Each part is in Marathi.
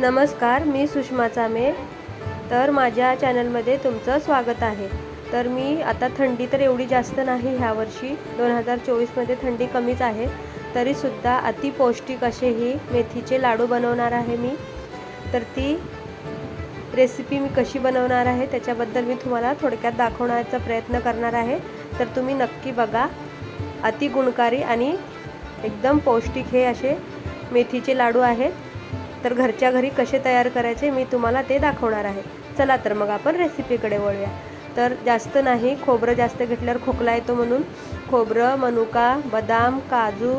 नमस्कार मी सुषमा चामे. तर माझ्या चॅनलमध्ये तुमचं स्वागत आहे. तर मी आता थंडी तर एवढी जास्त नाही ह्या वर्षी. दोन हजार चोवीसमध्ये थंडी कमीच आहे. तरीसुद्धा अति पौष्टिक असे ही मेथीचे लाडू बनवणार आहे मी. तर ती रेसिपी मी कशी बनवणार आहे त्याच्याबद्दल मी तुम्हाला थोडक्यात दाखवण्याचा प्रयत्न करणार आहे. तर तुम्ही नक्की बघा. अति गुणकारी आणि एकदम पौष्टिक हे असे मेथीचे लाडू आहेत. तर घरच्या घरी कसे तयार करायचे मी तुम्हाला ते दाखवणार आहे. चला तर मग आपण रेसिपीकडे वळूया. तर जास्त नाही खोबरं जास्त घेतल्यावर खोकला येतो म्हणून. खोबरं मनुका बदाम काजू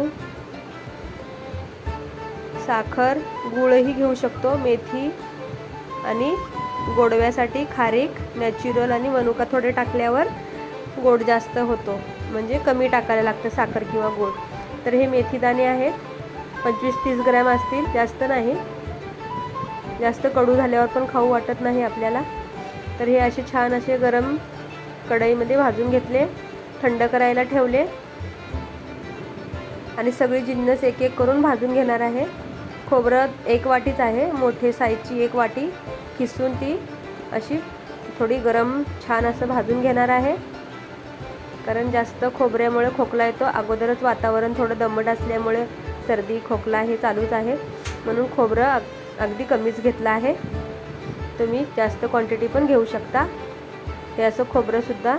साखर गुळही घेऊ शकतो मेथी आणि गोडव्यासाठी खारीक नॅचरल आणि मनुका थोडे टाकल्यावर गोड जास्त होतो. म्हणजे कमी टाकायला लागतं साखर किंवा गोड तर हे मेथीदाणे आहेत. पंचवीस तीस ग्रॅम असतील जास्त नाही. जास्त कडू झाल्यावर पण खाऊ वाटत नाही आपल्याला. तर हे असे छान असे गरम कढईमध्ये भाजून घेतले थंड करायला ठेवले. आणि सगळी जिन्नस एक एक करून भाजून घेणार आहे. खोबरं एक वाटीच आहे मोठे साईजची एक वाटी. खिसून ती अशी थोडी गरम छान असं भाजून घेणार आहे. कारण जास्त खोबऱ्यामुळे खोकला येतो. अगोदरच वातावरण थोडं दमट असल्यामुळे सर्दी खोकला हे चालूच आहे. म्हणून खोबरं अग अगदी कमीच घेतलं आहे. तुम्ही जास्त क्वांटिटी पण घेऊ शकता. हे असं खोबरंसुद्धा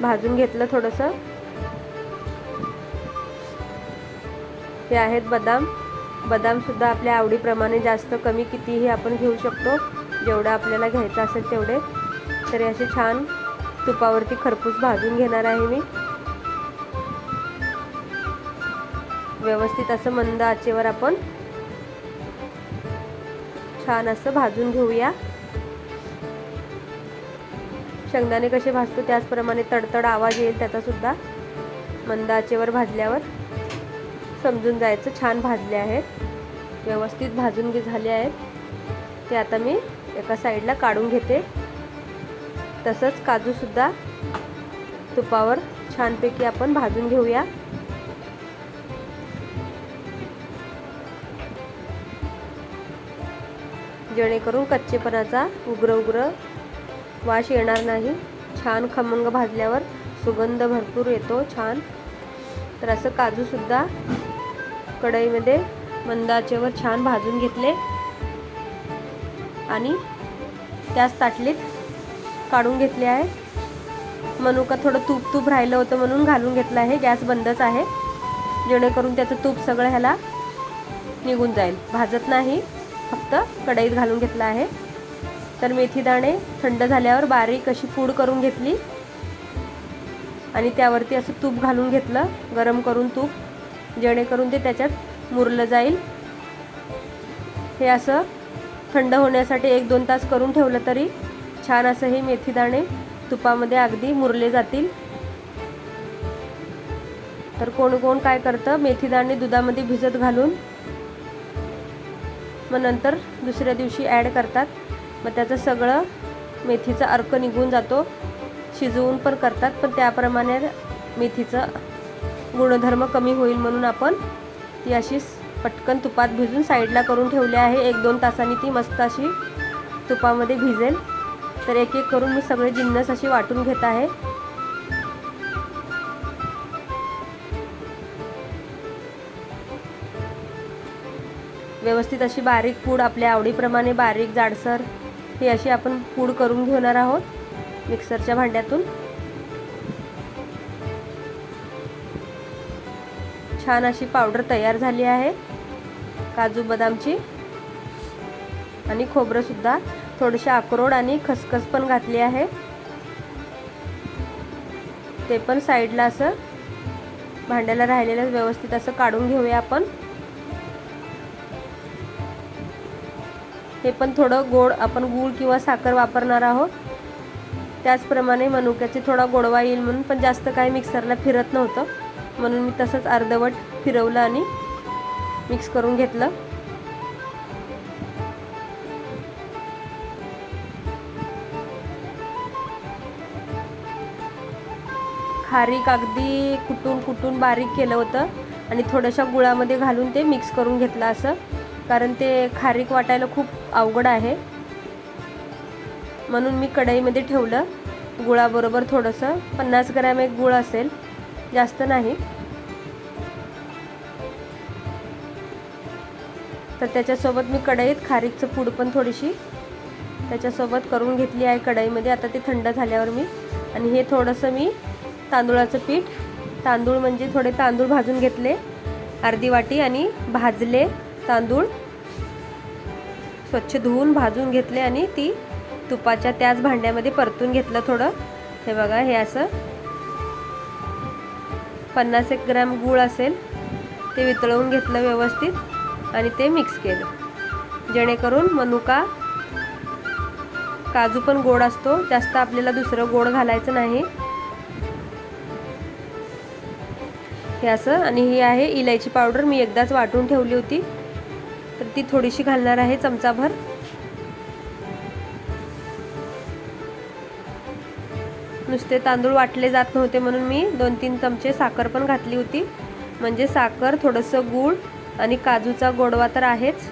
भाजून घेतलं थोडंसं. हे आहेत बदाम. बदामसुद्धा आपल्या आवडीप्रमाणे जास्त कमी कितीही आपण घेऊ शकतो. जेवढं आपल्याला घ्यायचं असेल तेवढे. तर असे छान तुपावरती खरपूस भाजून घेणार आहे मी. व्यवस्थित असं मंद आचेवर आपण छान असं भाजून घेऊया. शेंगदाणे कसे भाजतो त्याचप्रमाणे तडतड आवाज येईल त्याचा सुद्धा मंद आचेवर भाजल्यावर. समजून जायचं छान भाजले आहेत. व्यवस्थित भाजून घे झाले आहेत. ते आता मी एका साईडला काढून घेते. तसंच काजूसुद्धा तुपावर छानपैकी आपण भाजून घेऊया. जेणेकरून कच्चेपणाचा उग्र उग्र वास येणार नाही. छान खमंग भाजल्यावर सुगंध भरपूर येतो छान. तर असं काजूसुद्धा कढईमध्ये मंदाचेवर छान भाजून घेतले. आणि त्याच ताटलीत काढून घेतले आहे. मनुका थोडं तूप तूप राहिलं होतं म्हणून घालून घेतलं आहे. गॅस बंदच आहे. जेणेकरून त्याचं तूप सगळं ह्याला निघून जाईल. भाजत नाही. फक्त कढईत घालून घेतला आहे. तर मेथी दाणे थंड झाल्यावर बारीक अशी पूड करून घेतली. आणि त्यावरती असं तूप घालून घेतलं गरम करून तूप जेणेकरून ते त्याच्यात मुरलं जाईल. हे असं थंड होण्यासाठी एक दोन तास करून ठेवलं तरी छान असं हे मेथी दाणे तुपामध्ये अगदी मुरले जातील. तर कोण कोण काय करतं मेथी दाणे दुधामध्ये भिजत घालून मग नंतर दुसऱ्या दिवशी ॲड करतात. मग त्याचं सगळं मेथीचा अर्क निघून जातो. शिजवून पण करतात पण त्याप्रमाणे मेथीचं गुणधर्म कमी होईल म्हणून आपण ती अशी पटकन तुपात भिजून साईडला करून ठेवली आहे. एक दोन तासांनी ती मस्त अशी तुपामध्ये भिजेल. तर एक एक करून मी सगळे जिन्नस अशी वाटून घेत आहे. व्यवस्थित अशी बारीक पूड आपल्या आवडीप्रमाणे बारीक जाडसर ही अशी आपण पूड करून घेणार आहोत मिक्सरच्या भांड्यातून. छान अशी पावडर तयार झाली आहे काजू बदामची. आणि खोबरंसुद्धा थोडेसे अक्रोड आणि खसखस पण घातली आहे. ते पण साईडला असं भांड्याला राहिलेलं व्यवस्थित असं काढून घेऊया आपण. हे पण थोडं गोड आपण गूळ किंवा साखर वापरणार आहोत. त्याचप्रमाणे मनुक्याचे थोडा गोडवा येईल म्हणून पण जास्त काही मिक्सरला फिरत नव्हतं. म्हणून मी तसंच अर्धवट फिरवलं आणि मिक्स करून घेतलं. खारीक अगदी कुटून कुटून बारीक केलं होतं आणि थोडंशा गुळामध्ये घालून ते मिक्स करून घेतलं असं. कारण ते खारीक वाटायला खूप अवघड आहे. म्हणून मी कढईमध्ये ठेवलं. गुळाबरोबर थोडंसं. पन्नास ग्रॅम एक गुळ असेल. जास्त नाही. तर त्याच्यासोबत मी कढईत खारीकचं पूड पण थोडीशी त्याच्यासोबत करून घेतली आहे कढईमध्ये. आता ते थंड झाल्यावर मी. आणि हे थोडंसं मी तांदूळाचं पीठ. तांदूळ म्हणजे थोडे तांदूळ भाजून घेतले. अर्धी वाटी आणि भाजले तांदूळ. स्वच्छ धुवून भाजून घेतले आणि ती तुपाच्या त्याच भांड्यामध्ये परतून घेतलं थोडं. हे बघा हे असं. पन्नास एक ग्रॅम गूळ असेल ते वितळवून घेतलं व्यवस्थित आणि ते मिक्स केलं. जेणेकरून मनुका काजू पण गोड असतो जास्त आपल्याला दुसरं गोड घालायचं नाही. हे असं आणि ही आहे इलायची पावडर. मी एकदाच वाटून ठेवली होती. तर ती थोडीशी घालणार आहे चमचाभर. नुसते तांदूळ वाटले जात नव्हते म्हणून मी दोन तीन चमचे साखर पण घातली होती. म्हणजे साखर थोडंसं गूळ आणि काजूचा गोडवा तर आहेच.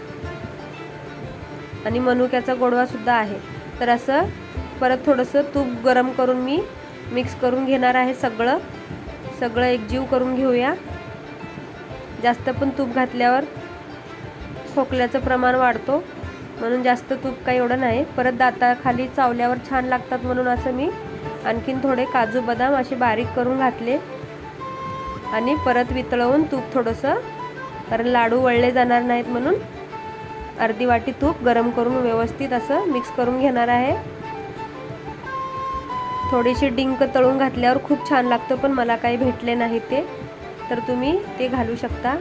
आणि मनुक्याचा गोडवासुद्धा आहे. तर असं परत थोडंसं तूप गरम करून मी मिक्स करून घेणार आहे सगळं. सगळं एकजीव करून घेऊया. जास्त पण तूप घातल्यावर खोकल्याचं प्रमाण वाढतो. म्हणून जास्त तूप काही एवढं नाही. परत दाताखाली चावल्यावर छान लागतात म्हणून असं मी आणखीन थोडे काजू बदाम असे बारीक करून घातले. आणि परत वितळवून तूप थोडंसं कारण लाडू वळले जाणार नाहीत म्हणून अर्धी वाटी तूप गरम करून व्यवस्थित असं मिक्स करून घेणार आहे. थोडीशी डिंक तळून घातल्यावर खूप छान लागतं पण मला काही भेटले नाही ते. तर तुम्ही ते घालू शकता.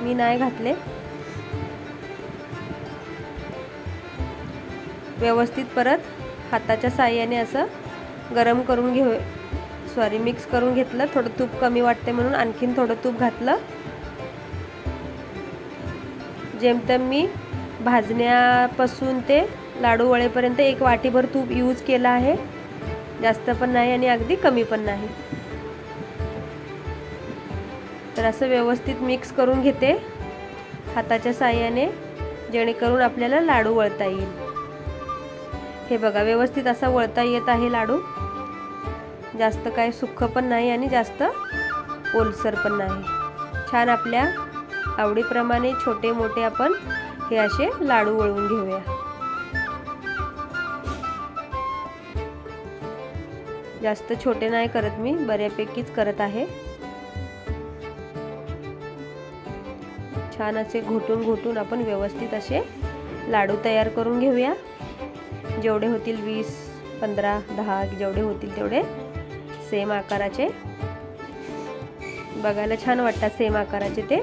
मी नाही घातले. व्यवस्थित परत हाताच्या साह्याने असं गरम करून घेऊ सॉरी मिक्स करून घेतलं. थोडं तूप कमी वाटते म्हणून आणखीन थोडं तूप घातलं. जेमतेम मी भाजण्यापासून ते लाडू वळेपर्यंत एक वाटीभर तूप यूज केलं आहे. जास्त पण नाही आणि अगदी कमी पण नाही. तर असं व्यवस्थित मिक्स करून घेते. हाताच्या साह्याने जेणेकरून आपल्याला लाडू वळता येईल. हे बघा व्यवस्थित असा वळता येत आहे लाडू. जास्त काय सुख पण नाही आणि जास्त ओलसर पण नाही. छान आपल्या आवडीप्रमाणे छोटे मोठे आपण हे असे लाडू वळवून घेऊया. जास्त छोटे नाही करत मी बऱ्यापैकीच करत आहे. छान असे घोटून घोटून आपण व्यवस्थित असे लाडू तयार करून घेऊया. जेवढे होतील वीस पंधरा दहा जेवढे होतील तेवढे सेम आकाराचे. बघायला छान वाटतात सेम आकाराचे ते.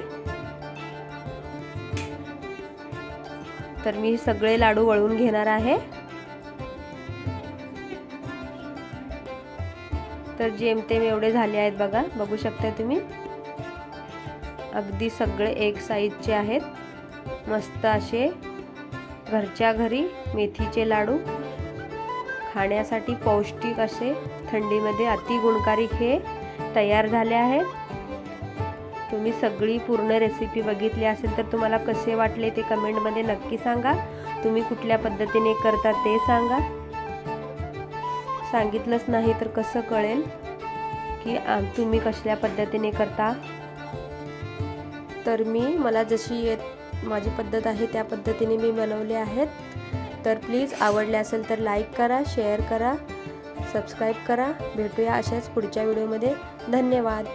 तर मी सगळे लाडू वळून घेणार आहे. तर जेमतेम एवढे झाले आहेत बघा बघू शकता तुम्ही. अगदी सगळे एक साईजचे आहेत. मस्त असे घरच्या घरी मेथीचे लाडू. खाण्यासाठी पौष्टिक असे थंडीमध्ये अति गुणकारी हे तयार झाले आहेत. तुम्ही सगळी पूर्ण रेसिपी बघितली असेल तर तुम्हाला कसे वाटले ते कमेंटमध्ये नक्की सांगा. तुम्ही कुठल्या पद्धतीने करता ते सांगा. सांगितलंच नाही तर कसं कळेल की तुम्ही कसल्या पद्धतीने करता. तर मी मला जशी येत माझी पद्धत आहे त्या पद्धतीने मी बनवले आहेत. तर प्लीज आवडले असेल तर लाईक करा शेअर करा सबस्क्राईब करा. भेटूया अशाच पुढच्या व्हिडिओमध्ये. धन्यवाद.